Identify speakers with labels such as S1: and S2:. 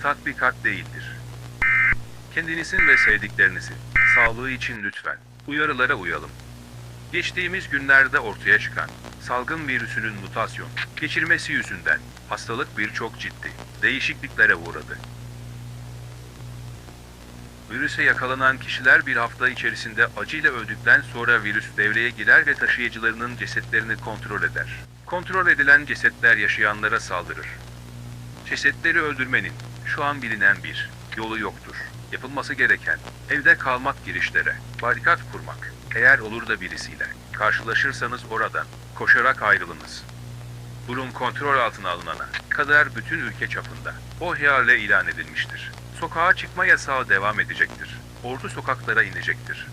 S1: tatbikat değildir. Kendinizin ve sevdiklerinizin sağlığı için lütfen uyarılara uyalım. Geçtiğimiz günlerde ortaya çıkan salgın virüsünün mutasyon geçirmesi yüzünden hastalık birçok ciddi değişikliklere uğradı. Virüse yakalanan kişiler bir hafta içerisinde acıyla öldükten sonra virüs devreye girer ve taşıyıcılarının cesetlerini kontrol eder. Kontrol edilen cesetler yaşayanlara saldırır. Cesetleri öldürmenin şu an bilinen bir yolu yoktur. Yapılması gereken evde kalmak girişlere barikat kurmak. Eğer olur da birisiyle karşılaşırsanız oradan koşarak ayrılınız. Durum kontrol altına alınana kadar bütün ülke çapında o ihale ilan edilmiştir. Sokağa çıkma yasağı devam edecektir. Ordu sokaklara inecektir.